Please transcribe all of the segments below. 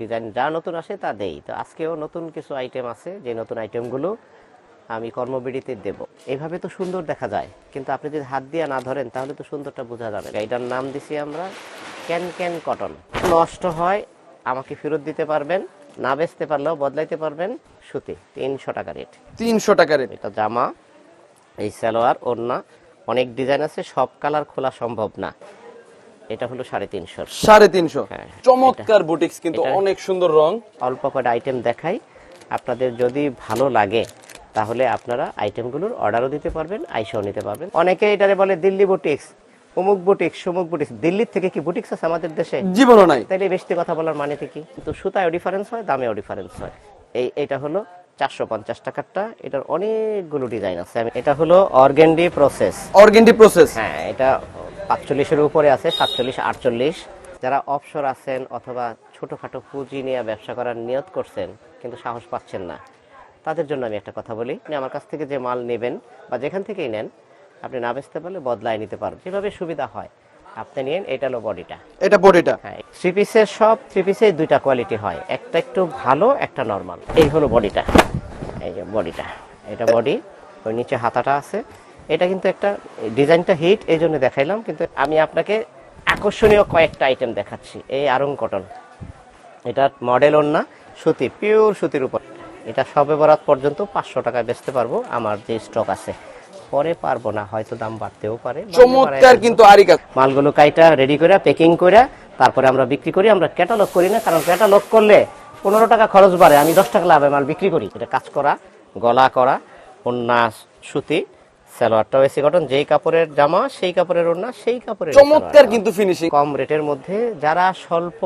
Design যা নতুন আসে তা দেই। তো আজকেও নতুন কিছু আইটেম আছে যে নতুন আইটেমগুলো আমি কর্মবিডিতে দেব। এইভাবে তো সুন্দর দেখা যায় কিন্তু আপনি যদি হাত দিয়ে না ধরেন তাহলে তো সুন্দরটা বোঝা যাবে এটার নাম দিছি আমরা ক্যান ক্যান কটন। নষ্ট হয় আমাকে ফেরত দিতে পারবেন না বেচতে পারলেও বদলাইতে পারবেন সুতি তিনশো টাকা রেট। তিনশো টাকা রেট। এটা জামা এই সালোয়ার ওড়না অনেক ডিজাইন আছে সব কালার খোলা সম্ভব না। এটা হলো সাড়ে তিনশো। সাড়ে তিনশো। হ্যাঁ, চমৎকার বুটিক্স কিন্তু অনেক সুন্দর রং। অল্প কটা আইটেম দেখাই। আপনাদের যদি ভালো লাগে তাহলে আপনারা আইটেমগুলোর অর্ডারও দিতে পারবেন আইসাও নিতে পারবেন। অনেকে এটারে বলে দিল্লি বুটিক্স অমুক বুটিক্স সমুক বুটিক্স দিল্লির থেকে কি বুটিক্স আছে আমাদের দেশে? জীবনও নাই। তাইলে বেশি কথা বলার মানে কি? কিন্তু সুতায়ও ডিফারেন্স হয় দামেও ডিফারেন্স হয়। এই এটা হলো চারশো পঞ্চাশ টাকারটা। এটার অনেকগুলো ডিজাইন আছে। এটা হলো অর্গেন্ডি প্রসেস অর্গেন্ডি প্রসেস হ্যাঁ এটা পাঁচচল্লিশের উপরে আছে সাতচল্লিশ আটচল্লিশ। যারা অবসর আছেন অথবা ছোটোখাটো পুঁজি নিয়ে ব্যবসা করার নিয়ত করছেন কিন্তু সাহস পাচ্ছেন না তাদের জন্য আমি একটা কথা বলি। আপনি আমার কাছ থেকে যে মাল নেবেন বা যেখান থেকেই নেন আপনি না বেচতে পারলে বদলায় নিতে পারবেন। যেভাবে সুবিধা হয় আপনি নিন এটা হলো বডিটা। এটা বডিটা। হ্যাঁ থ্রি পিসের সব থ্রি পিসে দুইটা কোয়ালিটি হয় একটা একটু ভালো একটা নর্মাল এই হলো বডিটা এই যে বডিটা এটা বডি ওই নিচে হাতাটা আছে। এটা কিন্তু একটা ডিজাইনটা হিট এই জন্য দেখাইলাম কিন্তু আমি আপনাকে আকর্ষণীয় কয়েকটা আইটেম দেখাচ্ছি। এই আরং কটন। এটা মডেল না সুতি পিওর সুতির উপর। এটা সবে বরাত পর্যন্ত পাঁচশো টাকায় বেচতে পারব আমার যে স্টক আছে। পরে পারব না হয়তো দাম বাড়তেও পারে চমৎকার কিন্তু আরিকা মালগুলো কাইটা রেডি করে প্যাকিং করে তারপরে আমরা বিক্রি করি। আমরা ক্যাটালগ করি না কারণ ক্যাটালগ করলে পনেরো টাকা খরচ বাড়ে। আমি দশ টাকা লাভে মাল বিক্রি করি। এটা কাজ করা গলা করা ওন্না সুতি সালোয়ারটাও এসি কটন যেই কাপড়ের জামা সেই কাপড়ের ওন্না সেই কাপড়ের চমৎকার কিন্তু ফিনিশিং কম রেটের মধ্যে যারা স্বল্প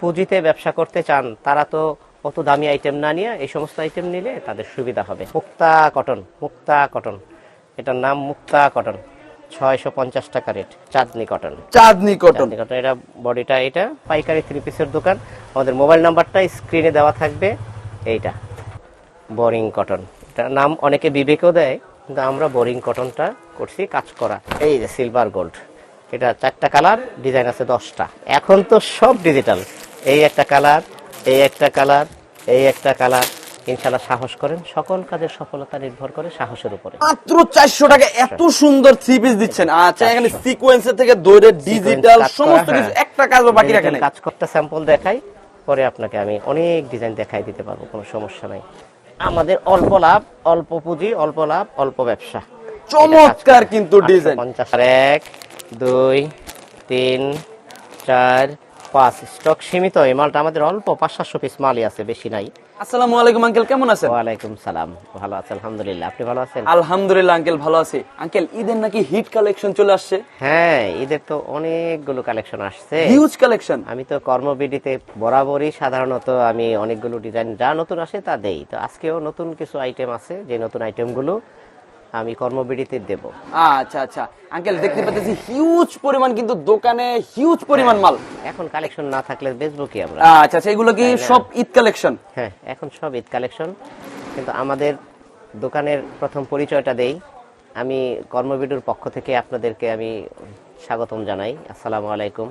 পুঁজিতে ব্যবসা করতে চান তারা তো অত দামি আইটেম না নিয়ে এই সমস্ত আইটেম নিলে তাদের সুবিধা হবে। মুক্তা কটন মুক্তা কটন এটার নাম মুক্তা কটন ছয়শো পঞ্চাশ টাকা rate Chandni cotton Chandni cotton cotton এটা বডিটা এটা পাইকারি থ্রি পিসের দোকান। আমাদের মোবাইল নাম্বারটা স্ক্রিনে দেওয়া থাকবে এইটা। বোরিং কটন এটার নাম অনেকে বিবেকও দেয় কিন্তু আমরা বোরিং কটনটা করছি কাজ করা। এই যে সিলভার গোল্ড এটা চারটা কালার ডিজাইন আছে দশটা। এখন তো সব ডিজিটাল এই একটা কালার এই একটা কালার এই একটা কালার ইনশাল্লাহ সাহস করেন সকল কাজের সফলতা নির্ভর করে সাহসের উপরে। মাত্র চারশো টাকা এত সুন্দর থ্রি পিস দিচ্ছেন। আচ্ছা এখানে সিকোয়েন্সের থেকে দৌড়ে ডিজিটাল সমস্ত কিছু হ্যাঁ। একটা কাজও বাকি রাখে Digital নাই। কাজ করতে স্যাম্পল দেখাই পরে আপনাকে আমি অনেক ডিজাইন দেখাই দিতে পারব কোনো সমস্যা নাই। আমাদের অল্প লাভ অল্প পুঁজি অল্প লাভ অল্প ব্যবসা। চমৎকার কিন্তু ডিজাইন। পঞ্চাশ। এক দুই তিন চার পাঁচ স্টক সীমিত এই মালটা আমাদের অল্প পাঁচ সাতশো পিস মালই আছে বেশি নাই। আসসালামু আলাইকুম আঙ্কেল কেমন আছেন? ওয়ালাইকুম সালাম ভালো আছে আলহামদুলিল্লাহ আপনি ভালো আছেন? আলহামদুলিল্লাহ আঙ্কেল ভালো আছি। আঙ্কেল ঈদের নাকি হিট কালেকশন চলে আসছে? হ্যাঁ ঈদের তো অনেকগুলো কালেকশন আসছে। Huge collection. আমি তো কর্মবিডিতে বরাবরই সাধারণত আমি অনেকগুলো ডিজাইন যা নতুন আসে তা দেই। তো আজকেও নতুন কিছু আইটেম আছে যে নতুন আইটেমগুলো আমি কর্মবিডিতে দেব। আচ্ছা আচ্ছা। আঙ্কেল দেখতে পাচ্ছি হিউজ পরিমাণ কিন্তু দোকানে হিউজ পরিমাণ মাল। এখন কালেকশন না থাকলে বেচবো কি আমরা? আচ্ছা আচ্ছা এগুলো কি সব ঈদ কালেকশন হ্যাঁ এখন সব ঈদ কালেকশন কিন্তু আমাদের দোকানের প্রথম পরিচয়টা দেই। আমি কর্মবিডুর পক্ষ থেকে আপনাদেরকে আমি স্বাগতম জানাই। আসসালামু আলাইকুম।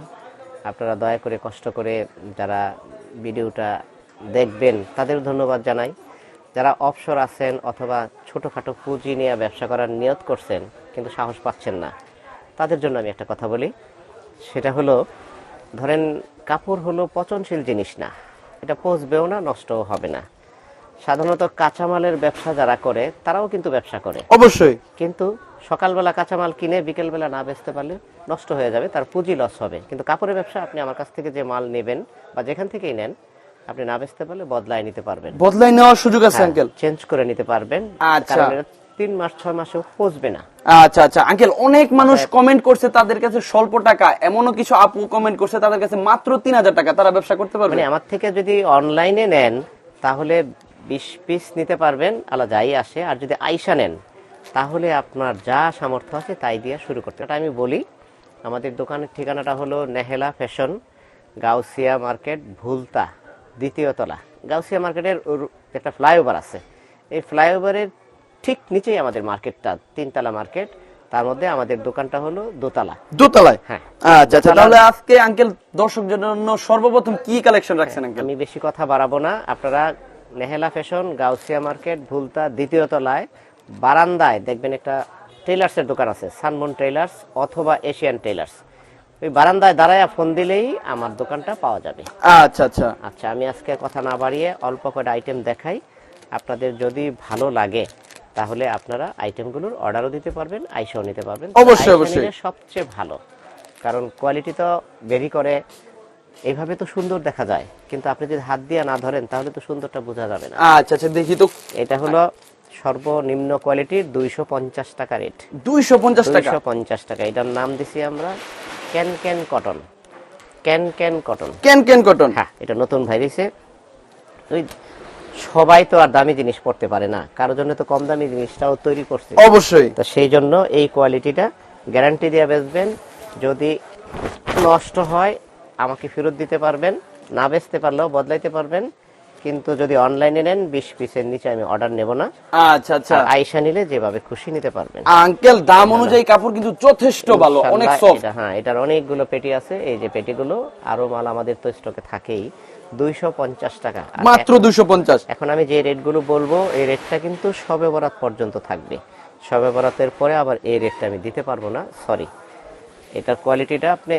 আপনারা দয়া করে কষ্ট করে যারা ভিডিওটা দেখবেন তাদের ধন্যবাদ জানাই। যারা অবসর আছেন অথবা ছোটোখাটো পুঁজি নিয়ে ব্যবসা করার নিয়ত করছেন কিন্তু সাহস পাচ্ছেন না। তাদের জন্য আমি একটা কথা বলি। সেটা হলো ধরেন কাপড় হলো পচনশীল জিনিস না। এটা পচবেও না নষ্টও হবে না। সাধারণত কাঁচামালের ব্যবসা যারা করে তারাও কিন্তু ব্যবসা করে। অবশ্যই। কিন্তু সকালবেলা কাঁচামাল কিনে বিকেলবেলা না বেচতে পারলে নষ্ট হয়ে যাবে তার পুঁজি লস হবে। কিন্তু কাপড়ের ব্যবসা আপনি আমার কাছ থেকে যে মাল নেবেন বা যেখান থেকেই নেন আপনি না বেচতে পারলে বদলায় নিতে পারবেন। বদলাই নেওয়ার সুযোগ আছে আঙ্কেল। চেঞ্জ করে নিতে পারবেন। আচ্ছা। তিন মাস ছয় মাসেও পচবে না। আচ্ছা আচ্ছা। আঙ্কেল অনেক মানুষ কমেন্ট করছে তাদের কাছে স্বল্প টাকা। এমনও কিছু আপু কমেন্ট করছে তাদের কাছে মাত্র তিন হাজার টাকা। তারা ব্যবসা করতে পারবে? মানে আমার থেকে যদি অনলাইনে নেন তাহলে বিশ পিস নিতে পারবেন। আলা যাই আসে। আর যদি আইসা নেন তাহলে আপনার যা সামর্থ্য আছে তাই দিয়ে শুরু করতে। এটা আমি বলি আমাদের দোকানের ঠিকানাটা হলো নেহেলা ফ্যাশন গাউসিয়া মার্কেট ভুলতা। দ্বিতীয় তলা। গাউসিয়া মার্কেটের একটা ফ্লাইওভার আছে। এই ফ্লাইওভারের ঠিক নিচেই আমাদের মার্কেটটা তিনতলা মার্কেট। তার মধ্যে আমাদের দোকানটা হলো দোতলা। দোতলায়? হ্যাঁ। আচ্ছা আচ্ছা তাহলে আজকে আঙ্কেল দর্শকদের জন্য সর্বপ্রথম কি কালেকশন রাখছেন আঙ্কেল? আমি বেশি কথা বাড়াবো না। আপনারা নেহেলা ফ্যাশন গাউসিয়া মার্কেট ভুলতা দ্বিতীয় তলায় বারান্দায় দেখবেন একটা টেইলার্সের দোকান আছে সানমুন টেইলার্স অথবা এশিয়ান টেইলার্স ওই বারান্দায় দাঁড়ায় ফোন দিলেই আমার দোকানটা পাওয়া যাবে। আচ্ছা আচ্ছা। আচ্ছা আমি আজকে কথা না বাড়িয়ে অল্প কয়টা আইটেম দেখাই। আপনাদের যদি ভালো লাগে তাহলে আপনারা আইটেমগুলোর অর্ডারও দিতে পারবেন আইসাও নিতে পারবেন। অবশ্যই, অবশ্যই। সবচেয়ে ভালো। কারণ কোয়ালিটি তো বেরি করে। এইভাবে তো সুন্দর দেখা যায়। কিন্তু আপনি যদি হাত দিয়ে না ধরেন তাহলে তো সুন্দরটা বোঝা যাবে না। আচ্ছা আচ্ছা দেখি তো। এটা হলো সর্বনিম্ন কোয়ালিটির দুইশো পঞ্চাশ টাকা রেট দুইশো পঞ্চাশ টাকা। দুইশো পঞ্চাশ টাকা। এটার নাম দিছি আমরা can can cotton? Can can cotton? Can can cotton? হ্যাঁ এটা নতুন ভাইরাসে ওই সবাই তো আর দামি জিনিস পড়তে পারে না। কারোর জন্য তো কম দামি জিনিসটাও তৈরি করছে। অবশ্যই। তো সেই জন্য এই কোয়ালিটিটা গ্যারান্টি দিয়ে বেচবেন। যদি নষ্ট হয় আমাকে ফেরত দিতে পারবেন না বেচতে পারলেও বদলাইতে পারবেন। কিন্তু যদি অনলাইনে নেন বিশ পিসের নিচে আমি অর্ডার নেব না। আচ্ছা আচ্ছা। আইসা নিলে যেভাবে খুশি নিতে পারবেন। আঙ্কেল দাম অনুযায়ী কাপড় কিন্তু যথেষ্ট ভালো অনেক সফট হ্যাঁ এটার অনেকগুলো পেটি আছে। এই যে পেটিগুলো আরও মাল আমাদের তো স্টকে থাকেই। দুইশো পঞ্চাশ টাকা। মাত্র দুইশো পঞ্চাশ। এখন আমি যে রেটগুলো বলব এই রেটটা কিন্তু সবে বরাত পর্যন্ত থাকবে। সবে বরাতের পরে আবার এই রেটটা আমি দিতে পারব না সরি এটার কোয়ালিটিটা আপনি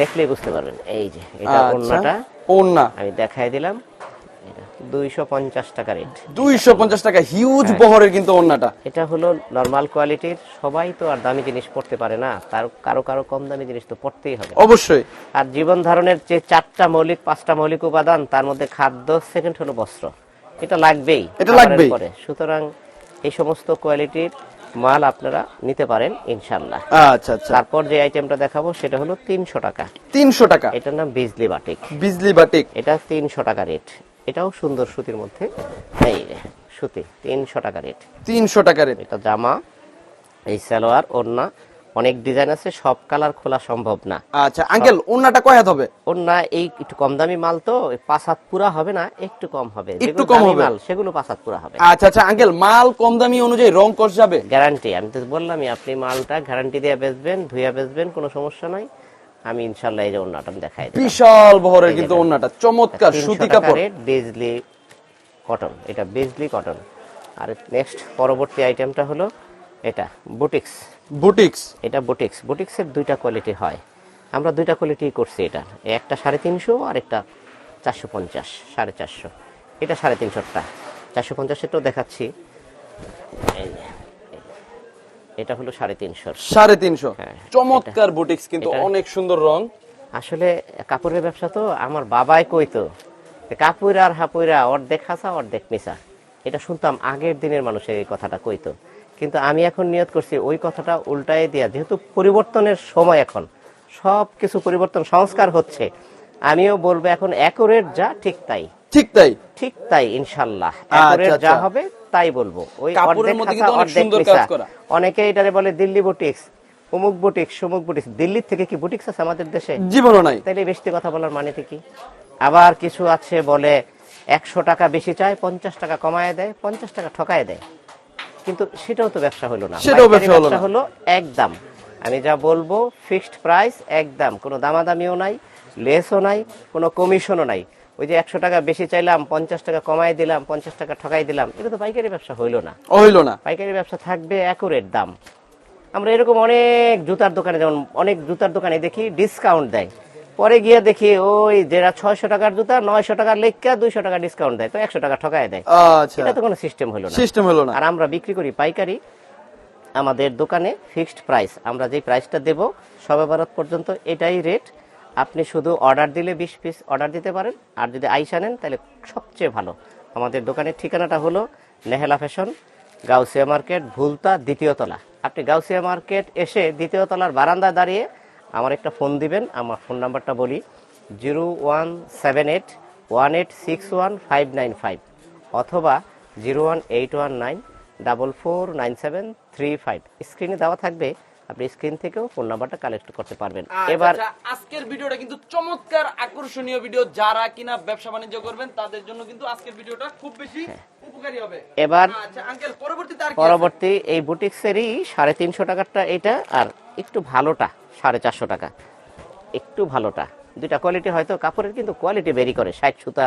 দেখলেই বুঝতে পারবেন। এই যে এটা আচ্ছা ওন্না আমি দেখাই দিলাম। এটা দুইশো পঞ্চাশ টাকা রেট দুইশো পঞ্চাশ টাকা হিউজ বহরের কিন্তু ওন্নাটা এটা হলো নর্মাল কোয়ালিটির সবাই তো আর দামি জিনিস পড়তে পারে না। তার কারও কারও কম দামি জিনিস তো পড়তেই হবে। অবশ্যই। আর জীবন ধারণের যে চারটা মৌলিক পাঁচটা মৌলিক উপাদান তার মধ্যে খাদ্য সেকেন্ড হলো বস্ত্র। এটা লাগবেই এটা লাগবেই। সুতরাং এই সমস্ত কোয়ালিটির মাল আপনারা নিতে পারেন ইনশাল্লাহ আচ্ছা আচ্ছা। তারপর যে আইটেমটা দেখাবো সেটা হলো তিনশো টাকা। তিনশো টাকা। এটার নাম বিজলি বাটিক বিজলি বাটিক এটা তিনশো টাকা রেট এটাও সুন্দর সুতির মধ্যে। এই সুতি তিনশো টাকা রেট। তিনশো টাকা রেট। এটা জামা এই সালোয়ার ওড়না অনেক ডিজাইন আছে সব কালার খোলা সম্ভব না। আচ্ছা আঙ্কেল ওন্নাটা কয় হাত হবে? ওড়না এই একটু কম দামি মাল তো পাঁচ হাত পুরা হবে না একটু কম হবে। একটু কম হবে। মাল সেগুলো পাঁচ হাত পুরা হবে। আচ্ছা আচ্ছা আঙ্কেল মাল কম দামি অনুযায়ী রং কষ যাবে? গ্যারান্টি আমি তো বললামই আপনি মালটা গ্যারান্টি দিয়ে বেচবেন ধুইয়া বেচবেন কোনো সমস্যা নাই। আমি ইনশাল্লাহ এই যে ওড়নাটা দেখাই বিশাল বহরের কিন্তু ওন্নাটা চমৎকার সুতি কাপড়। বেজলি কটন এটা বেজলি কটন আর নেক্সট পরবর্তী আইটেমটা হলো এটা বুটিক্স বুটিক্স এটা বুটিক্স বুটিক্সের দুইটা কোয়ালিটি হয়। আমরা দুইটা কোয়ালিটি করছি এটা। একটা সাড়ে তিনশো আর একটা চারশো পঞ্চাশ সাড়ে চারশো। এটা সাড়ে তিনশোটা চারশো পঞ্চাশেরটাও দেখাচ্ছি। এটা হলো সাড়ে তিনশোর সাড়ে তিনশো। হ্যাঁ, চমৎকার বুটিক্স কিন্তু অনেক সুন্দর রং। আসলে কাপড়ের ব্যবসা তো আমার বাবাই কইতো কাপুর আর হাপুরা অর্ধেক হাসা অর্ধেক মিশা এটা শুনতাম আগের দিনের মানুষের এই কথাটা কইতো। কিন্তু আমি এখন নিয়ত করছি ওই কথাটা উল্টায় দিয়া যেহেতু পরিবর্তনের সময় এখন সব কিছু পরিবর্তন সংস্কার হচ্ছে আমিও বলব এখন অ্যাকোরেট যা ঠিক তাই। ঠিক তাই। ঠিক তাই ইনশাল্লাহ। অ্যাকোরেট আচ্ছা, যা আচ্ছা। হবে তাই বলব। ওই অনেক এটারে বলে দিল্লি বুটিক্স অমুক বুটিক্স সমুক বুটিক্স। দিল্লির থেকে কি বুটিক্স আছে আমাদের দেশে? জীবনও নাই। তাইলে বেশি কথা বলার মানে কি? আবার কিছু আছে বলে একশো টাকা বেশি চায় পঞ্চাশ টাকা কমায় দেয় পঞ্চাশ টাকা ঠকায় দেয়। কিন্তু সেটাও তো ব্যবসা হলো না। সেটাও ব্যবসা হলো না। হলো একদম। আমি যা বলব ফিক্সড প্রাইস একদম। কোনো দামাদামিও নাই লেসও নাই কোনো কমিশনও নাই। ওই যে একশো টাকা বেশি চাইলাম পঞ্চাশ টাকা কমাই দিলাম পঞ্চাশ টাকা ঠকাই দিলাম এটা তো পাইকারি ব্যবসা হইল না। হইল না। পাইকারি ব্যবসা থাকবে অ্যাকুরেট দাম। আমরা এরকম অনেক জুতার দোকানে যেমন অনেক জুতার দোকানে দেখি ডিসকাউন্ট দেয়। পরে গিয়ে দেখি ওই যেটা ছয়শো টাকার জুতা নয়শো টাকার লেখা দুইশো টাকা ডিসকাউন্ট দেয় তো একশো টাকা ঠকায় দেয়। আচ্ছা। এটা তো কোনো সিস্টেম হলো না। সিস্টেম হলো না। আর আমরা বিক্রি করি পাইকারি আমাদের দোকানে ফিক্সড প্রাইস আমরা যে প্রাইসটা দেব সবে ভারত পর্যন্ত এটাই রেট আপনি শুধু অর্ডার দিলে বিশ পিস অর্ডার দিতে পারেন, আর যদি আইসা নেন, তাহলে সবচেয়ে ভালো। আমাদের দোকানের ঠিকানাটা হলো নেহেলা ফ্যাশন, গাউসিয়া মার্কেট, ভুলতা, দ্বিতীয় তলা। আপনি গাউসিয়া মার্কেট এসে দ্বিতীয় তলার বারান্দায় দাঁড়িয়ে আমার একটা ফোন দিবেন, আমার ফোন নাম্বারটা বলি, zero one seven eight one eight six one five nine five, অথবা zero one eight one nine double four nine seven three five. স্ক্রিনে দেওয়া থাকবে আপনি স্ক্রিন থেকেও ফোন নাম্বারটা কালেক্ট করতে পারবেন। এবার এবার আজকের ভিডিওটা কিন্তু চমৎকার আকর্ষণীয় ভিডিও। যারা কিনা ব্যবসা বাণিজ্য করবেন তাদের জন্য কিন্তু আজকের ভিডিওটা খুব বেশি উপকারী হবে। এবার আচ্ছা? পরবর্তী এই বুটিক্সেরই সাড়ে তিনশো টাকারটা এটা আর একটু ভালোটা সাড়ে চারশো টাকা। একটু ভালোটা। দুইটা কোয়ালিটি হয়তো কাপড়ের কিন্তু কোয়ালিটি বেরি করে। ষাট সুতা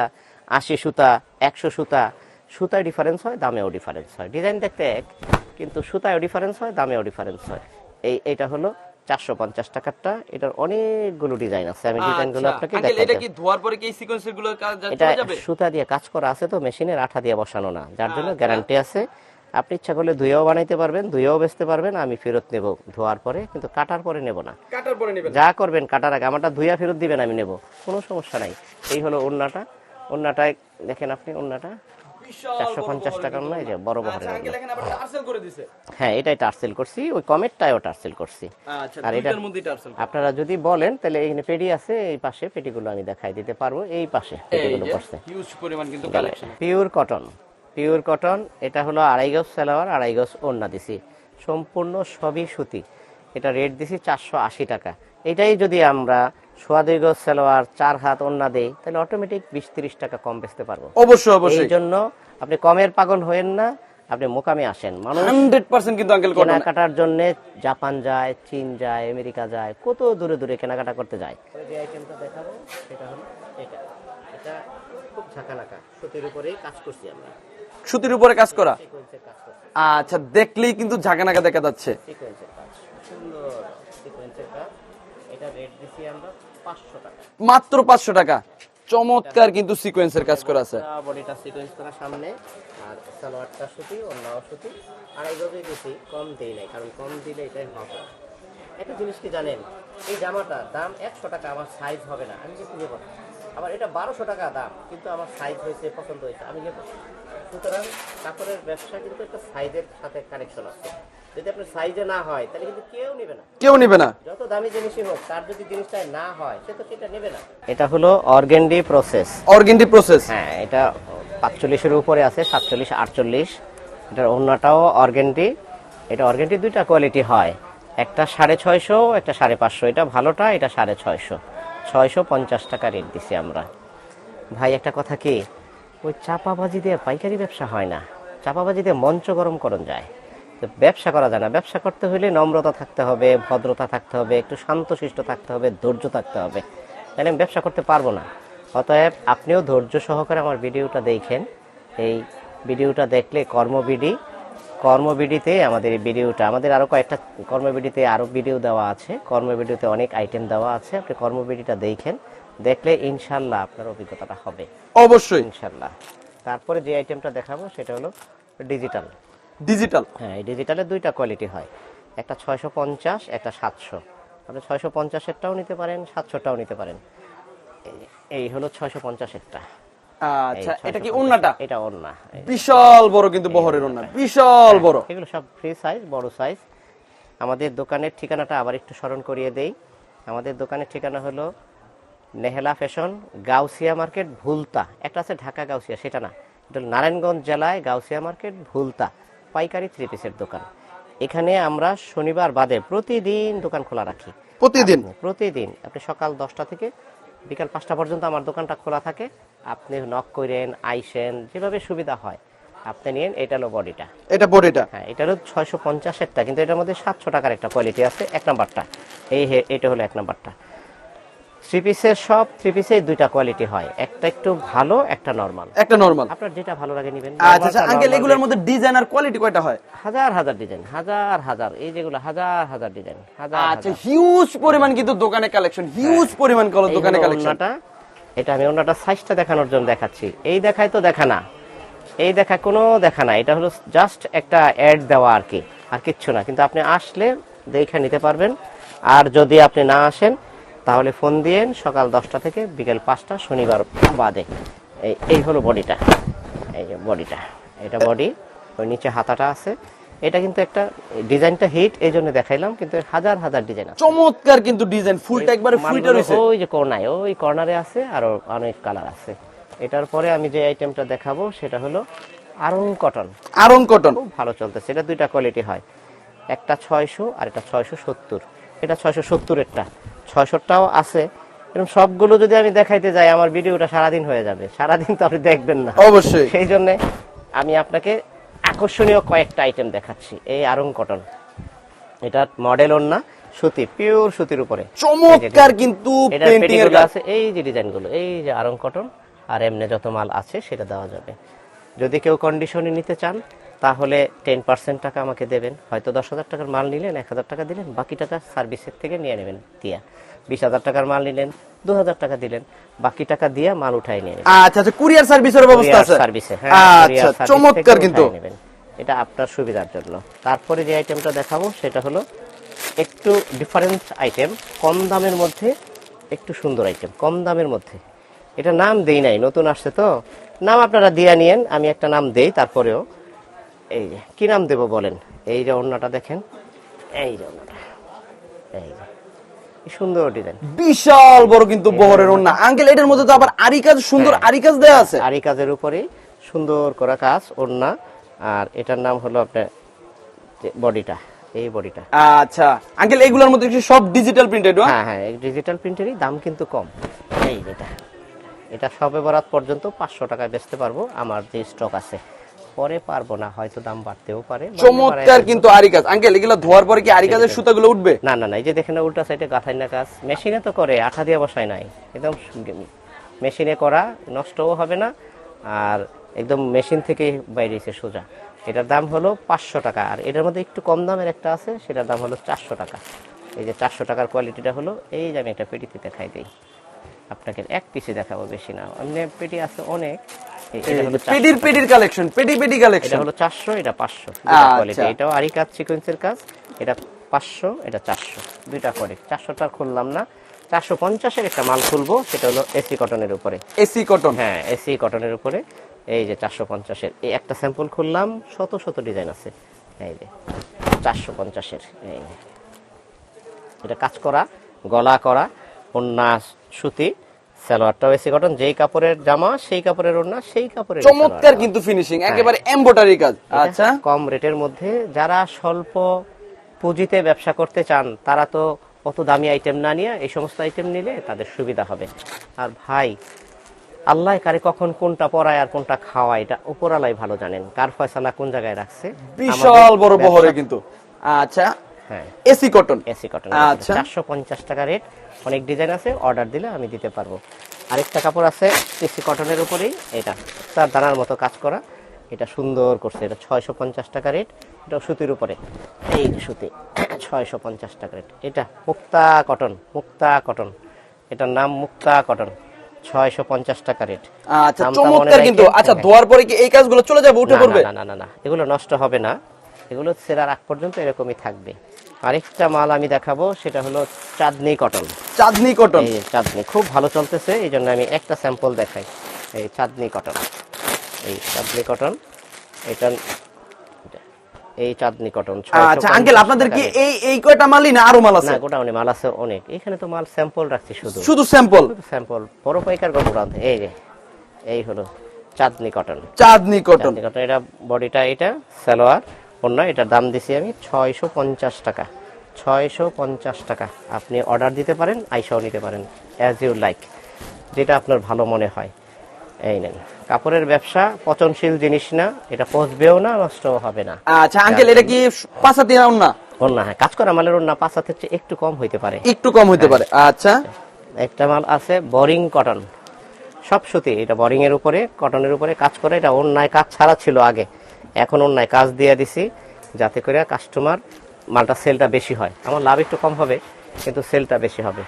আশি সুতা একশো সুতা সুতায় ডিফারেন্স হয় দামেও ডিফারেন্স হয়। ডিজাইন দেখতে এক কিন্তু সুতায়ও ডিফারেন্স হয় দামেও ডিফারেন্স হয়। এই এটা হলো চারশো পঞ্চাশ টাকারটা। এটার অনেকগুলো ডিজাইন আছে। আমি ডিজাইনগুলো আচ্ছা, আপনাকে এটা সুতা দিয়ে কাজ করা আছে তো মেশিনের আঠা দিয়ে বসানো না। যার জন্য আচ্ছা। গ্যারান্টি আছে। আপনি ইচ্ছা করলে ধুয়েও বানাইতে পারবেন ধুয়েও বেচতে পারবেন আমি ফেরত নেব ধোয়ার পরে কিন্তু কাটার পরে নেব না। কাটার পরে নেবেন? যা করবেন কাটার আগে। আমারটা ধুইয়া ফেরত দিবেন আমি নেব। কোনো সমস্যা নাই। এই হলো ওন্নাটা ওন্নাটায় দেখেন আপনি ওন্নাটা চারশো পঞ্চাশ টাকার যে বড় আচ্ছা হ্যাঁ এটাই টার্সেল করছি ওই টার্সেল করছি। আচ্ছা আর এটা- আপনারা যদি বলেন তাহলে এখানে পেটি আছে এই পাশে পেটিগুলো আমি দেখাই দিতে পারব এই পাশে পেটিগুলো পিওর কটন পিওর কটন এটা হলো আড়াই গজ সালোয়ার আড়াই গজ ওড়না দিছি। সম্পূর্ণ সবই সুতি। এটা রেট দিছি চারশো আশি টাকা। এটাই যদি আমরা সোয়া সালোয়ার চার হাত ওড়না দেই তাহলে অটোমেটিক বিশ তিরিশ টাকা কম বেচতে পারব। অবশ্যই এই জন্য আপনি কমের পাগল হয়েন না আপনি মোকামে আসেন। মানুষ হান্ড্রেড পার্সেন্ট কিন্তু আঙ্কেল কেনাকাটার জন্য জাপান যায় চীন যায় আমেরিকা যায় কত দূরে দূরে কেনাকাটা করতে যায়। যে আইটেমটা দেখাবো সেটা হলো এটা। এটা খুব ঝাঁকানাকা। সুতির উপরেই কাজ করছি আমরা। সুতির উপরে কাজ করা? আচ্ছা দেখলেই কিন্তু ঝাঁকানাকা দেখা যাচ্ছে। সিকোয়েন্সের কাজ সুন্দর সিকোয়েন্সের কাজ এটা রেট দিছি আমরা পাঁচশো টাকা মাত্র পাঁচশো টাকা। চমৎকার কিন্তু সিকোয়েন্সের কাজ করা আছে। বডিটা সিকোয়েন্স করা সামনে, আর সালোয়ারটা সুতি অন্যও সুতি। আড়াই গজে দিছি কম দেই নাই, কারণ কম দিলে এটাই হবে। একটা জিনিস কি জানেন, এই জামাটা দাম একশো টাকা, আমার সাইজ হবে না। আমি যে পাবো আবার এটা বারোশো টাকা দাম, কিন্তু আমার সাইজ হয়েছে, পছন্দ হয়েছে, আমি যে সুতরাং কাপড়ের ব্যবসা কিন্তু একটা সাইজের সাথে কানেকশন আছে। যদি আপনার সাইজে না হয় তাহলে কিন্তু কেউ নেবে না। কেউ নিবে না। যত দামি জিনিসই হোক তার যদি জিনিসটা না হয় সে তো সেটা নেবে না। এটা হলো অর্গেন্ডি প্রসেস অর্গেন্ডি প্রসেস হ্যাঁ এটা পাঁচচল্লিশের উপরে আছে সাতচল্লিশ আটচল্লিশ। এটার অন্যটাও অর্গেন্টি এটা অর্গেন্টি দুইটা কোয়ালিটি হয়। একটা সাড়ে ছয়শো একটা সাড়ে পাঁচশো। এটা ভালোটা এটা সাড়ে ছয়শো। ছয়শো পঞ্চাশ টাকা রেট দিছি আমরা। ভাই একটা কথা কি? ওই চাপাবাজি দিয়ে পাইকারি ব্যবসা হয় না। চাপাবাজি দিয়ে মঞ্চ গরম করণ যায়। ব্যবসা করা যায় না। ব্যবসা করতে হলে নম্রতা থাকতে হবে ভদ্রতা থাকতে হবে একটু শান্তশিষ্ট থাকতে হবে ধৈর্য থাকতে হবে। তাহলে আমি ব্যবসা করতে পারব না। অতএব আপনিও ধৈর্য সহকারে আমার ভিডিওটা দেখেন। এই ভিডিওটা দেখলে কর্মবিডি কর্মবিডিতে আমাদের এই ভিডিওটা আমাদের আরও কয়েকটা কর্মবিডিতে আরও ভিডিও দেওয়া আছে। কর্মবিডিতে অনেক আইটেম দেওয়া আছে। আপনি কর্মবিডিটা দেখেন। দেখলে ইনশাল্লাহ আপনার অভিজ্ঞতাটা হবে। অবশ্যই। ইনশাল্লাহ তারপরে যে আইটেমটা দেখাবো সেটা হলো ডিজিটাল ডিজিটাল হ্যাঁ ডিজিটালের দুইটা কোয়ালিটি হয়। একটা ছয়শো পঞ্চাশ একটা সাতশো। আপনি ছয়শো পঞ্চাশেরটাও নিতে পারেন সাতশোটাও নিতে পারেন। এই- এই হলো ছয়শো পঞ্চাশেরটা। আচ্ছা এটা কি ওন্নাটা এটা ওন্না বিশাল বড় কিন্তু বহরের ওন্না বিশাল বড়। এগুলো সব ফ্রি সাইজ বড় সাইজ আমাদের দোকানের ঠিকানাটা আবার একটু স্মরণ করিয়ে দেই। আমাদের দোকানের ঠিকানা হলো নেহেলা ফ্যাশন গাউসিয়া মার্কেট ভুলতা। একটা আছে ঢাকা গাউসিয়া সেটা না। এটা নারায়ণগঞ্জ জেলায় গাউসিয়া মার্কেট ভুলতা। পাইকারি থ্রি পিসের দোকান। এখানে আমরা শনিবার বাদে প্রতিদিন দোকান খোলা রাখি। প্রতিদিন? প্রতিদিন আপনি সকাল দশটা থেকে বিকাল পাঁচটা পর্যন্ত আমার দোকানটা খোলা থাকে। আপনি নক করেন আইসেন যেভাবে সুবিধা হয় আপনি নিন এটা হলো বডিটা। এটা বডিটা? হ্যাঁ এটা হলো ছয়শো পঞ্চাশেরটা কিন্তু এটার মধ্যে সাতশো টাকার একটা কোয়ালিটি আছে এক নাম্বারটা। এই এটা হলো এক নাম্বারটা। থ্রি পিসের সব থ্রি পিসের দুইটা কোয়ালিটি হয়। একটা একটু ভালো একটা নর্মাল একটা নরমাল আপনার যেটা ভালো লাগে নেবেন আচ্ছা আচ্ছা আঙ্কেল এগুলোর মধ্যে ডিজাইন আর কোয়ালিটি কয়টা হয়? হাজার হাজার ডিজাইন হাজার হাজার এই যেগুলো হাজার হাজার ডিজাইন হাজার আচ্ছা হিউজ পরিমাণ কিন্তু দোকানে কালেকশন হিউজ পরিমাণ কল দোকানে কালেকশন এটা আমি ওনাটা সাইজটা দেখানোর জন্য দেখাচ্ছি। এই দেখায় তো দেখা না। এই দেখা কোনো দেখা না। এটা হলো জাস্ট একটা অ্যাড দেওয়া আর কি আর কিচ্ছু না। কিন্তু আপনি আসলে দেখে নিতে পারবেন। আর যদি আপনি না আসেন তাহলে ফোন দিয়েন সকাল দশটা থেকে বিকেল পাঁচটা শনিবার বাদে। এই এই হলো বডিটা। এই যে বডিটা। এটা বডি ওই নিচে হাতাটা আছে। এটা কিন্তু একটা ডিজাইনটা হিট এই জন্য দেখাইলাম কিন্তু হাজার হাজার ডিজাইন আছে। চমৎকার কিন্তু ডিজাইন ফুলটা একবারে ফুলটা রয়েছে ওই যে কর্নায় ওই কর্নারে আছে আর অনেক কালার আছে। এটার পরে আমি যে আইটেমটা দেখাবো সেটা হলো আরং কটন। আরং কটন। খুব ভালো চলতেছে। এটা দুইটা কোয়ালিটি হয়। একটা ছয়শো আর এটা ছয়শো সত্তর। এটা ছয়শো সত্তরেরটা। ছয়শোটাও আছে। এরকম সবগুলো যদি আমি দেখাইতে যাই আমার ভিডিওটা সারাদিন হয়ে যাবে। সারাদিন তো আপনি দেখবেন না। অবশ্যই। সেই জন্য আমি আপনাকে আকর্ষণীয় কয়েকটা আইটেম দেখাচ্ছি এই আরং কটন এটা মডেল না সুতি পিওর সুতির উপরে। চমৎকার কিন্তু পেন্টিং এর আছে এই যে ডিজাইনগুলো এই যে আরং কটন আর এমনি যত মাল আছে সেটা দেওয়া যাবে। যদি কেউ কন্ডিশনে নিতে চান তাহলে টেন পার্সেন্ট টাকা আমাকে দেবেন। হয়তো দশ হাজার টাকার মাল নিলেন এক হাজার টাকা দিলেন বাকি টাকা সার্ভিসের থেকে নিয়ে নেবেন দিয়া। বিশ হাজার টাকার মাল নিলেন দু হাজার টাকা দিলেন বাকি টাকা দিয়ে মাল উঠাই নিয়ে আচ্ছা আচ্ছা কুরিয়ার সার্ভিসের ব্যবস্থা আছে। সার্ভিসে হ্যাঁ আচ্ছা চমৎকার কিন্তু। এটা আপনার সুবিধার জন্য। তারপরে যে আইটেমটা দেখাবো সেটা হলো একটু ডিফারেন্ট আইটেম কম দামের মধ্যে একটু সুন্দর আইটেম কম দামের মধ্যে। এটা নাম দেই নাই নতুন আসছে তো। নাম আপনারা দিয়ে নিয়েন আমি একটা নাম দেই তারপরেও এই যে কি নাম দেব বলেন? এই যে অন্যটা দেখেন। এই যে অন্যটা। এই যে সুন্দর ডিজাইন বিশাল বড় কিন্তু বহরের ওন্না আঙ্কেল এটার মধ্যে তো আবার আরি কাজ সুন্দর হ্যাঁ। আরি কাজ দেয়া আছে? আরি কাজের উপরে সুন্দর করা কাজ ওড়না। আর এটার নাম হলো আপনার বডিটা এই বডিটা। আচ্ছা। আঙ্কেল এগুলোর মধ্যে সব ডিজিটাল প্রিন্টেড হ্যাঁ হ্যাঁ ডিজিটাল প্রিন্টেরই দাম কিন্তু কম। এই যেটা এটা। সবে বরাত পর্যন্ত পাঁচশো টাকায় বেচতে পারব আমার যে স্টক আছে। পরে পারব না হয়তো দাম বাড়তেও পারে চমৎকার কিন্তু আরি কাজ। আঙ্কেল এগুলো ধোয়ার পরে কি আরি কাজের সুতাগুলো উঠবে? না না না এই যে দেখেন উল্টা সাইডে গাথাই না কাজ। মেশিনে তো করে আঠা দিয়ে বসায় নাই। একদম মেশিনে করা নষ্টও হবে না আর একদম মেশিন থেকে বাইরেছে সোজা। এটার দাম হলো পাঁচশো টাকা আর এটার মধ্যে একটু কম দামের একটা আছে সেটার দাম হলো চারশো টাকা। এই যে চারশো টাকার কোয়ালিটিটা হলো এই যে আমি একটা পেটিতে দেখাই দিই। আপনাকে এক পিসে দেখাবো বেশি না। এমনি পেটি আছে অনেক। এটা 400 পেডির পেডির কালেকশন পেডি পেডি এটা কালেকশন হলো চারশো এটা পাঁচশো। আচ্ছা। কোয়ালিটি এটাও আরি কাজ সিকোয়েন্সের কাজ। এটা পাঁচশো এটা চারশো। দুইটা করে চারশোটা খুললাম না। চারশো পঞ্চাশের একটা মাল খুলবো সেটা হলো এসি কটনের উপরে। এসি কটন হ্যাঁ এসি কটনের উপরে। এই যে চারশো পঞ্চাশের। এই একটা স্যাম্পল খুললাম শত শত ডিজাইন আছে। এই যে চারশো পঞ্চাশের। এই এটা কাজ করা গলা করা ওন্না সুতি। সালোয়ারটাও এসি কটন যেই কাপড়ের জামা সেই কাপড়ের ওন্না সেই কাপড়ের চমৎকার কিন্তু ফিনিশিং একেবারে এমব্রয়ডারি কাজ। আচ্ছা। কম রেটের মধ্যে যারা স্বল্প পুঁজিতে ব্যবসা করতে চান তারা তো অত দামি আইটেম না নিয়ে এই সমস্ত আইটেম নিলে তাদের সুবিধা হবে। আর ভাই আল্লাহ কারে কখন কোনটা পড়ায় আর কোনটা খাওয়ায় এটা উপরালাই ভালো জানেন। কার ফয়সালা কোন জায়গায় রাখছে? বিশাল বড় বহরে কিন্তু। আচ্ছা। হ্যাঁ এসি কটন এসি কটন আচ্ছা। চারশো পঞ্চাশ টাকা রেট অনেক ডিজাইন আছে অর্ডার দিলে আমি দিতে পারব। আরেকটা কাপড় আছে এসি কটনের উপরেই এটা। তার দানার মতো কাজ করা। এটা সুন্দর করছে এটা ছয়শো পঞ্চাশ টাকা রেট এটা সুতির উপরে। এই সুতি ছয়শো পঞ্চাশ টাকা রেট এটা মুক্তা কটন মুক্তা কটন এটার নাম মুক্তা কটন ছয়শো পঞ্চাশ টাকা রেট আচ্ছা নামটা মনে চমৎকার কিন্তু। আচ্ছা হ্যাঁ। ধোয়ার পরে কি এই কাজগুলো চলে যাবে উঠে পড়বে? না না না না এগুলো নষ্ট হবে না। এগুলো সেরার আগ পর্যন্ত এরকমই থাকবে। আরেকটা মাল আমি দেখাবো সেটা হলো চাঁদনি কটন। চাঁদনি কটন। এই চাঁদনি খুব ভালো চলতেছে এই জন্য আমি একটা স্যাম্পল দেখাই। এই চাঁদনি কটন। এই চাঁদনি কটন এটা এই চাঁদনি কটন। আচ্ছা আঙ্কেল আপনাদের কি এই এই কয়টা মালই না আরও মাল না আছে গোটা মাল আছে অনেক। এখানে তো মাল স্যাম্পল রাখছি শুধু। শুধু স্যাম্পল? স্যাম্পল। বড় পাইকার গল্প এই যে এই হলো Chandni cotton. Chandni cotton. Chandni cotton এটা বডিটা এটা সালোয়ার। অন্য এটার দাম দিছি আমি ছয়শো পঞ্চাশ টাকা। ছয়শো পঞ্চাশ টাকা। আপনি অর্ডার দিতে পারেন আইসাও নিতে পারেন অ্যাজ ইউ লাইক যেটা আপনার ভালো মনে হয়। এই নেন কাপড়ের ব্যবসা পচনশীল জিনিস না এটা পচবেও না নষ্টও হবে না। আচ্ছা আঙ্কেল এটা কি পাঁচাতি রাউন্ড না অন্য হ্যাঁ কাজ করা মালের অন্য পাঁচ চেয়ে একটু কম হইতে পারে। একটু কম হইতে পারে আচ্ছা। একটা মাল আছে বোরিং কটন সব সুতি এটা বোরিং এর উপরে কটনের উপরে কাজ করে এটা অন্যায় কাজ ছাড়া ছিল আগে। এখন অন্যায় কাজ দিয়ে দিছি যাতে করে কাস্টমার মালটা সেলটা বেশি হয়। আমার লাভ একটু কম হবে কিন্তু সেলটা বেশি হবে।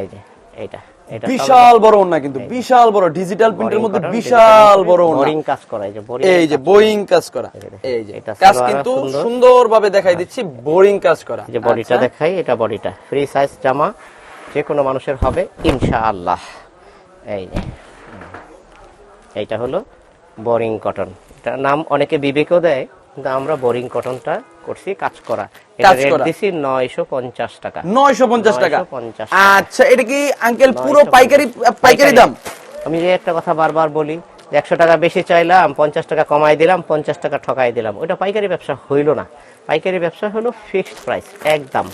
এই যে এইটা। এটা বিশাল বড় ওন্না কিন্তু বিশাল বড় ডিজিটাল প্রিন্টের মধ্যে বিশাল বড় ওন্না বোরিং কাজ করা এই যে বোরিং এই যে বোয়িং কাজ করা। এই যে এটা কাজ কিন্তু সুন্দর। সুন্দর ভাবে দেখাই দিচ্ছি বোরিং কাজ করা। যে বডিটা আচ্ছা। দেখাই এটা বডিটা ফ্রি সাইজ জামা যে কোনো মানুষের হবে ইনশাআল্লাহ। এই যে এইটা হলো বোরিং কটন এটা নাম অনেকে বিবেকও দেয় কিন্তু আমরা বোরিং কটনটা করছি কাজ করা। এটা রেট দিছি নয়শো পঞ্চাশ টাকা। আচ্ছা এটা কি আঙ্কেল পুরো পাইকারি পাইকারি দাম? আমি যে একটা কথা বারবার বলি একশো টাকা বেশি চাইলাম পঞ্চাশ টাকা কমাই দিলাম পঞ্চাশ টাকা ঠকাই দিলাম। ওটা পাইকারি ব্যবসা হইল না। পাইকারি ব্যবসা হলো ফিক্সড প্রাইস একদম।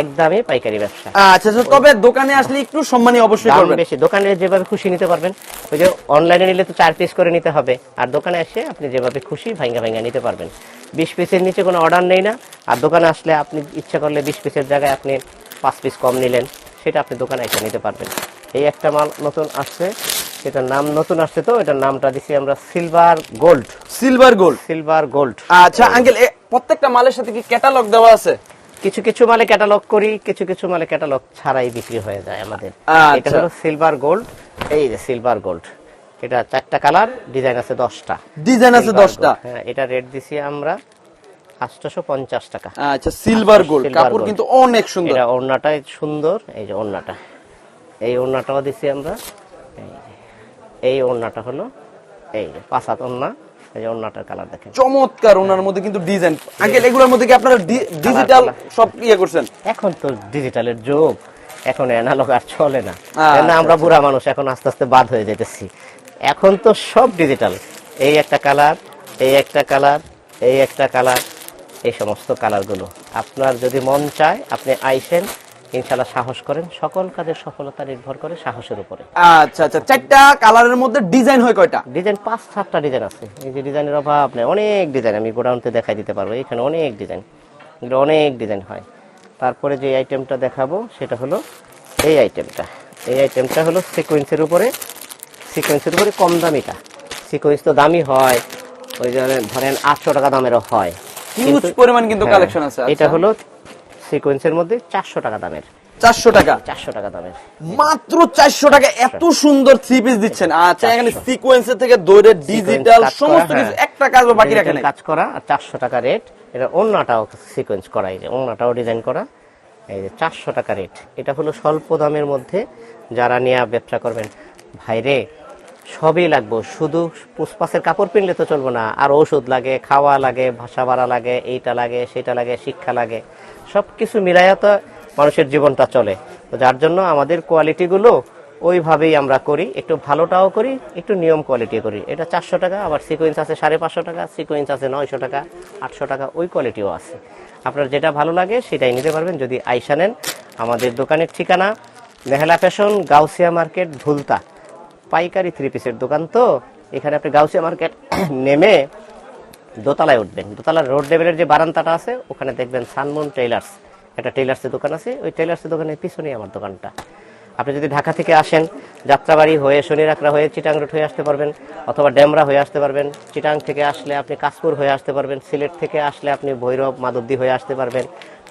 একদমই পাইকারি ব্যবসা। আচ্ছা তবে দোকানে আসলে একটু সম্মানী অবশ্যই করবেন। বেশি। দোকানে যেভাবে খুশি নিতে পারবেন। ওই যে অনলাইনে নিলে তো চার পিস করে নিতে হবে। আর দোকানে এসে আপনি যেভাবে খুশি ভাঙ্গা ভাঙ্গা নিতে পারবেন। বিশ পিসের নিচে কোনো অর্ডার নেই না। আর দোকানে আসলে আপনি ইচ্ছা করলে বিশ পিসের জায়গায় আপনি পাঁচ পিস কম নিলেন সেটা আপনি দোকানে এসে নিতে পারবেন। এই একটা মাল নতুন আসছে। সেটার নাম নতুন আসছে তো এটার নামটা দিছি আমরা silver gold silver gold silver gold আচ্ছা আঙ্কেল প্রত্যেকটা মালের সাথে কি ক্যাটালগ দেওয়া আছে? কিছু কিছু মালে ক্যাটালগ করি কিছু কিছু মালে ক্যাটালগ ছাড়াই বিক্রি হয়ে যায় আমাদের। আচ্ছা। এটা হলো সিলভার গোল্ড এই যে সিলভার গোল্ড এটা চারটা কালার ডিজাইন আছে দশটা। ডিজাইন আছে দশটা। হ্যাঁ এটা রেট দিছি আমরা আটশোশো পঞ্চাশ টাকা। আচ্ছা সিলভার গোল্ড কাপড় কিন্তু অনেক সুন্দর। এটা ওড়নাটাই সুন্দর এই যে ওড়নাটা। এই ওড়নাটাও দিছি আমরা। এই ওড়নাটা হলো এই পাঁচ হাত এই যে কালার দেখেন। চমৎকার ওনার মধ্যে কিন্তু ডিজাইন আঙ্কেল এগুলোর মধ্যে কি আপনারা ডিজিটাল সব ইয়ে করছেন? এখন তো ডিজিটালের যুগ এখন অ্যানালগ আর চলে না। আচ্ছা, না আমরা বুড়া মানুষ এখন আস্তে আস্তে বাদ হয়ে যেতেছি এখন তো সব ডিজিটাল এই একটা কালার এই একটা কালার এই একটা কালার এই সমস্ত কালারগুলো আপনার যদি মন চায় আপনি আইসেন ইনশাল্লাহ সাহস করেন। সকল কাজের সফলতা নির্ভর করে সাহসের উপরে। আচ্ছা আচ্ছা। চারটা কালারের মধ্যে ডিজাইন হয় কয়টা? ডিজাইন পাঁচ সাতটা ডিজাইন আছে। এই যে ডিজাইনের অভাব নেই। অনেক ডিজাইন আমি গোডাউনতে দেখাই দিতে পারব। এখানে অনেক ডিজাইন। এগুলো অনেক ডিজাইন হয়। তারপরে যে আইটেমটা দেখাবো সেটা হলো এই আইটেমটা। এই আইটেমটা হলো সিকোয়েন্সের উপরে। সিকোয়েন্সের উপরে কম দামিটা। সিকোয়েন্স তো দামি হয়। ওই যে ধরেন আটশো টাকা দামেরও হয়। হিউজ পরিমাণ কিন্তু হ্যাঁ, কালেকশন আছে। আচ্ছা। এটা হলো সিকোয়েন্সের মধ্যে চারশো টাকা দামের। চারশো টাকা? চারশো টাকা দামের। মাত্র চারশো টাকা এত সুন্দর থ্রি পিস দিচ্ছেন। আচ্ছা এখানে সিকোয়েন্সের থেকে দৌড়ে ডিজিটাল করা, সমস্ত কিছু। একটা কাজও বাকি রাখে কাজ করা আর চারশো টাকা রেট এটা অন্যটাও সিকোয়েন্স করা এই যে অন্যটাও ডিজাইন করা। এই যে চারশো টাকা রেট এটা হলো স্বল্প দামের মধ্যে যারা নিয়ে ব্যবসা করবেন। ভাইরে সবই লাগবে। শুধু পুষ্পাসের কাপড় পিনলে তো চলবে না। আর ওষুধ লাগে খাওয়া লাগে ভাষা ভাড়া লাগে এইটা লাগে সেটা লাগে শিক্ষা লাগে। সব কিছু মিলাইয়া তো মানুষের জীবনটা চলে। তো যার জন্য আমাদের কোয়ালিটিগুলো ওইভাবেই আমরা করি। একটু ভালোটাও করি, একটু নিয়ম কোয়ালিটি করি। এটা চারশো টাকা, আবার সিকোয়েন্স আছে সাড়ে পাঁচশো টাকা সিকোয়েন্স আছে নয়শো টাকা, আটশো টাকা, ওই কোয়ালিটিও আছে। আপনার যেটা ভালো লাগে সেটাই নিতে পারবেন। যদি আইসা নেন, আমাদের দোকানের ঠিকানা মেহেলা ফ্যাশন, গাউসিয়া মার্কেট ধুলতা পাইকারি থ্রি পিসের দোকান তো। এখানে আপনি গাউসিয়া মার্কেট নেমে দোতলায় উঠবেন। দোতলার রোড লেভেলের যে বারান্দাটা আছে, ওখানে দেখবেন সানমুন টেইলার্স একটা টেইলার্সের দোকান আছে। ওই টেইলার্সের দোকানের পিছনেই আমার দোকানটা। আপনি যদি ঢাকা থেকে আসেন, যাত্রাবাড়ি হয়ে শনিরাকড়া হয়ে, চিটাং রোড হয়ে আসতে পারবেন, অথবা ডেমরা হয়ে আসতে পারবেন। চিটাং থেকে আসলে আপনি কাশপুর হয়ে আসতে পারবেন। সিলেট থেকে আসলে আপনি ভৈরব, মাধবদী হয়ে আসতে পারবেন।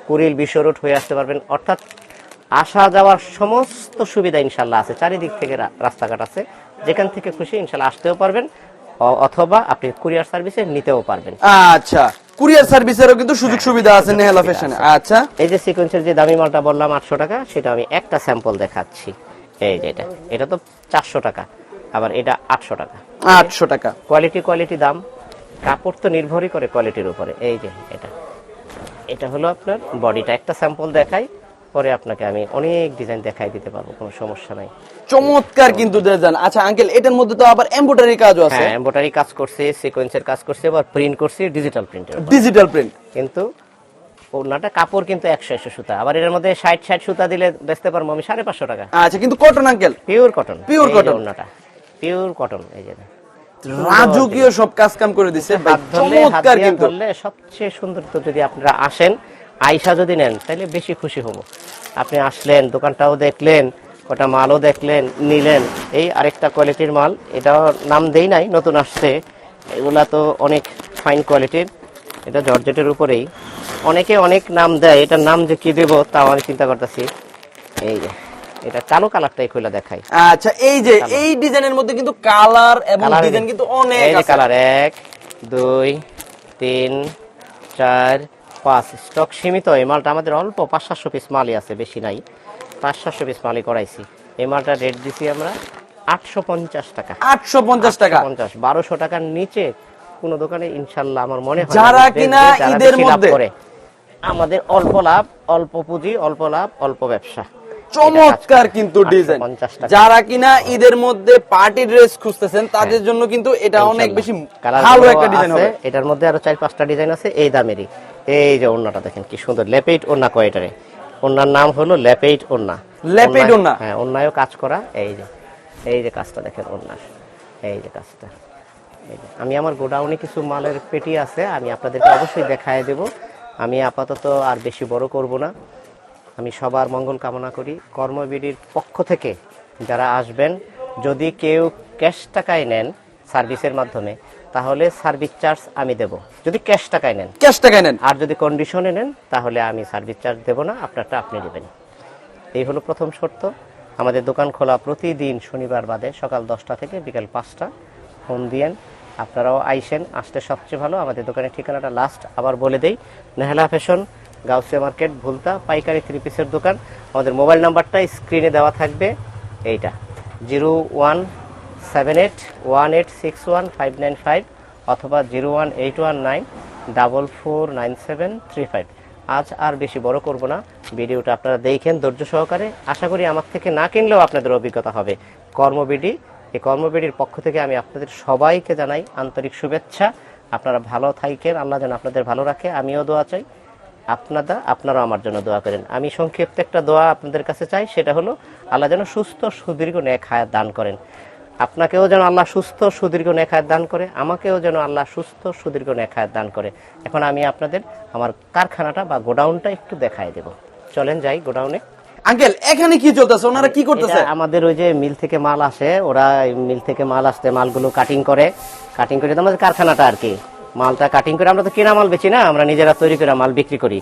কুরিল বিশ্ব রোড হয়ে আসতে পারবেন। অর্থাৎ আসা যাওয়ার সমস্ত সুবিধা ইনশাল্লাহ আছে। চারিদিক থেকে রাস্তাঘাট আছে। যেখান থেকে খুশি ইনশাল্লাহ আসতেও পারবেন। অথবা আপনি কুরিয়ার সার্ভিসে নিতেও পারবেন। আচ্ছা কুরিয়ার সার্ভিসেরও কিন্তু সুযোগ সুবিধা আছে নেহালা ফ্যাশনে আচ্ছা। এই যে সিকোয়েন্সের যে দামি মালটা বললাম আটশো টাকা সেটা আমি একটা স্যাম্পল দেখাচ্ছি। এই যে এটা এটা তো চারশো টাকা আবার এটা আটশো টাকা। আটশো টাকা। কোয়ালিটি কোয়ালিটি দাম কাপড় তো নির্ভরই করে কোয়ালিটির উপরে। এই যে এটা এটা হলো আপনার বডিটা একটা স্যাম্পল দেখাই পরে আপনাকে আমি অনেক ডিজাইন দেখাই দিতে পারব কোনো সমস্যা নাই। চমৎকার কিন্তু ডিজাইন আচ্ছা আঙ্কেল এটার মধ্যে তো আবার এমব্রয়ডারি কাজও আছে। হ্যাঁ এমব্রয়ডারি কাজ করছি সিকোয়েন্সের কাজ করছি আবার প্রিন্ট করছি ডিজিটাল প্রিন্টের ডিজিটাল প্রিন্ট কিন্তু ওনাটা কাপড় কিন্তু একশো একশো সুতা। আবার এর মধ্যে ষাট ষাট সুতা দিলে বেচতে পারব আমি সাড়ে পাঁচশো টাকা। আচ্ছা কিন্তু cotton uncle pure cotton pure cotton ওনাটা পিওর কটন এই যে। রাজকীয় সব কাজ কাম করে দিছে চমৎকার কিন্তু। সবচেয়ে সুন্দর তো যদি আপনারা আসেন আইসা যদি নেন তাহলে বেশি খুশি হব। আপনি আসলেন দোকানটাও দেখলেন ওটা মালও দেখলেন নিলেন। এই আরেকটা কোয়ালিটির মাল এটাও নাম দেই নাই নতুন আসছে। এগুলা তো অনেক ফাইন কোয়ালিটির এটা জর্জেটের উপরেই। অনেকে অনেক নাম দেয় এটার নাম যে কি দেবো তাও আমি চিন্তা করতেছি। এই যে এটা কালো কালারটাই খুলে দেখাই। আচ্ছা এই যে এই ডিজাইনের মধ্যে কিন্তু কালার এবং ডিজাইন কিন্তু অনেক কালার এক দুই তিন চার পাঁচ স্টক সীমিত। এই মালটা আমাদের অল্প পাঁচ সাতশো পিস মালই আছে বেশি নাই। পাঁচ সাতশো পিস মালই করাইছি। এই মালটা রেট দিছি আমরা আটশো পঞ্চাশ টাকা। আটশো পঞ্চাশ টাকা। পঞ্চাশ বারোশো টাকার নিচে কোনো দোকানে ইনশাল্লাহ আমার মনে হয় যারা কিনা ঈদের মধ্যে- করে। আমাদের অল্প লাভ অল্প পুঁজি অল্প লাভ অল্প ব্যবসা। চমৎকার কিন্তু ডিজাইন যারা কিনা ঈদের মধ্যে পার্টি ড্রেস খুঁজতেছেন তাদের জন্য কিন্তু এটা অনেক বেশি ভালো একটা ডিজাইন হবে। এটার মধ্যে আরও চার পাঁচটা ডিজাইন আছে এই দামেরই। এই যে ওন্নাটা দেখেন কি সুন্দর। লেপেইট ওন্না কয়টারে ওন্নার নাম হলো লেপেইট ওন্না লেপেইট ওন্না? হ্যাঁ ওন্নায়ও কাজ করা। এই যে এই যে কাজটা দেখেন ওন্নার এই যে কাজটা। এই যে। আমি আমার গোডাউনে কিছু মালের পেটি আছে আমি আপনাদেরকে অবশ্যই দেখায় দেব। আমি আপাতত আর বেশি বড় করব না। আমি সবার মঙ্গল কামনা করি। কর্মবিডির পক্ষ থেকে যারা আসবেন যদি কেউ ক্যাশ টাকায় নেন সার্ভিসের মাধ্যমে তাহলে সার্ভিস চার্জ আমি দেব। যদি ক্যাশ টাকায় নেন। ক্যাশ টাকায় নেন। আর যদি কন্ডিশনে নেন তাহলে আমি সার্ভিস চার্জ দেব না আপনারটা আপনি দেবেন এই হলো প্রথম শর্ত। আমাদের দোকান খোলা প্রতিদিন শনিবার বাদে সকাল দশটা থেকে বিকাল পাঁচটা। ফোন দিয়েন। আপনারাও আইসেন আসতে সবচেয়ে ভালো। আমাদের দোকানের ঠিকানাটা লাস্ট আবার বলে দেই নেহালা ফ্যাশন গাউসিয়া মার্কেট ভুলতা পাইকারি থ্রি পিসের দোকান। আমাদের মোবাইল নাম্বারটা স্ক্রিনে দেওয়া থাকবে। এইটা। Zero one seven eight one eight six one five nine five অথবা zero one eight one nine double four nine seven three five আজ আর বেশি বড় করব না। ভিডিওটা আপনারা দেখেন ধৈর্য সহকারে। আশা করি আমার থেকে না কিনলেও আপনাদের অভিজ্ঞতা হবে। কর্মবিডি, এই কর্মবিডির পক্ষ থেকে আমি আপনাদের সবাইকে জানাই আন্তরিক শুভেচ্ছা। আপনারা ভালো থাকেন। আল্লাহ যেন আপনাদের ভালো রাখে। আমিও দোয়া চাই। আপনারা, আপনারাও আমার জন্য দোয়া করেন। আমি সংক্ষিপ্ত একটা দোয়া আপনাদের কাছে চাই। সেটা হলো, আল্লাহ যেন সুস্থ সুদীর্ঘ ন্যাক হায়াত দান করেন। আপনাকেও যেন আল্লাহ সুস্থ সুদীর্ঘ নেখায় দান করে আমাকেও যেন আল্লাহ সুস্থ সুদীর্ঘ নেখায় দান করে। এখন আমি আপনাদের আমার কারখানাটা বা গোডাউনটা একটু দেখায় দেব। চলেন যাই গোডাউনে। আঙ্কেল এখানে কি চলতেছে? ওনারা কি করতেছে? আমাদের ওই যে মিল থেকে মাল আসে ওরা মিল থেকে মাল আসতে মালগুলো কাটিং করে। কাটিং করে আমাদের কারখানাটা আর কি। মালটা কাটিং করে আমরা তো কেনা মাল বেচি না আমরা নিজেরা তৈরি করে মাল বিক্রি করি।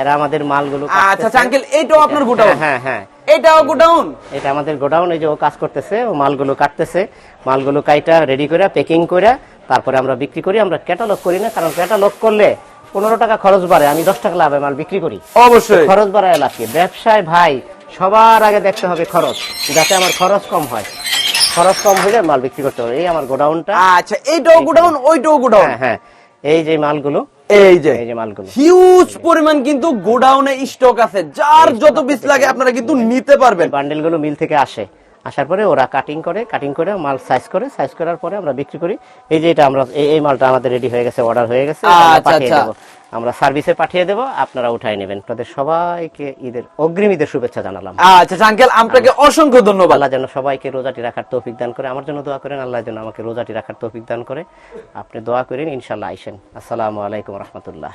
এরা আমাদের মালগুলো আচ্ছা আচ্ছা আঙ্কেল এইটাও আপনার গোডাউন? হ্যাঁ হ্যাঁ। এটাও গোডাউন? এটা আমাদের গোডাউন এই যে ও কাজ করতেছে ও মালগুলো কাটতেছে। মালগুলো কাইটা রেডি করে প্যাকিং করে তারপরে আমরা বিক্রি করি আমরা ক্যাটালগ করি না কারণ ক্যাটালগ করলে পনেরো টাকা খরচ বাড়ে আমি দশ টাকা লাভে মাল বিক্রি করি। অবশ্যই। খরচ বাড়ায় লাগে ব্যবসায় ভাই সবার আগে দেখতে হবে খরচ যাতে আমার খরচ কম হয়। খরচ কম হলে মাল বিক্রি করতে হবে। এই আমার গোডাউনটা। আচ্ছা এইটাও গোডাউন ওইটাও গোডাউন? হ্যাঁ হ্যাঁ। এই যে মালগুলো এই যে। এই যে মালগুলো। হিউজ পরিমাণ কিন্তু গোডাউনে স্টক আছে। যার যত পিস লাগে আপনারা কিন্তু নিতে পারবেন। বান্ডেলগুলো মিল থেকে আসে। আসার পরে ওরা কাটিং করে কাটিং করে মাল সাইজ করে সাইজ করার পরে আমরা বিক্রি করি। এই যে এটা আমরা এই- মালটা আমাদের রেডি হয়ে গেছে অর্ডার হয়ে গেছে আচ্ছা, পাঠিয়ে আচ্ছা। দেবো। আমরা সার্ভিসে পাঠিয়ে দেবো আপনারা উঠাই নেবেন। তাদের সবাইকে ঈদের অগ্রিম ঈদের শুভেচ্ছা জানালাম। আচ্ছা আঙ্কেল আপনাকে অসংখ্য ধন্যবাদ। আল্লাহ যেন সবাইকে রোজাটি রাখার তৌফিক দান করে আমার জন্য দোয়া করেন আল্লাহ যেন আমাকে রোজাটি রাখার তৌফিক দান করে। আপনি দোয়া করেন ইনশাল্লাহ আইসেন। আসসালামু আলাইকুম রহমতুল্লাহ।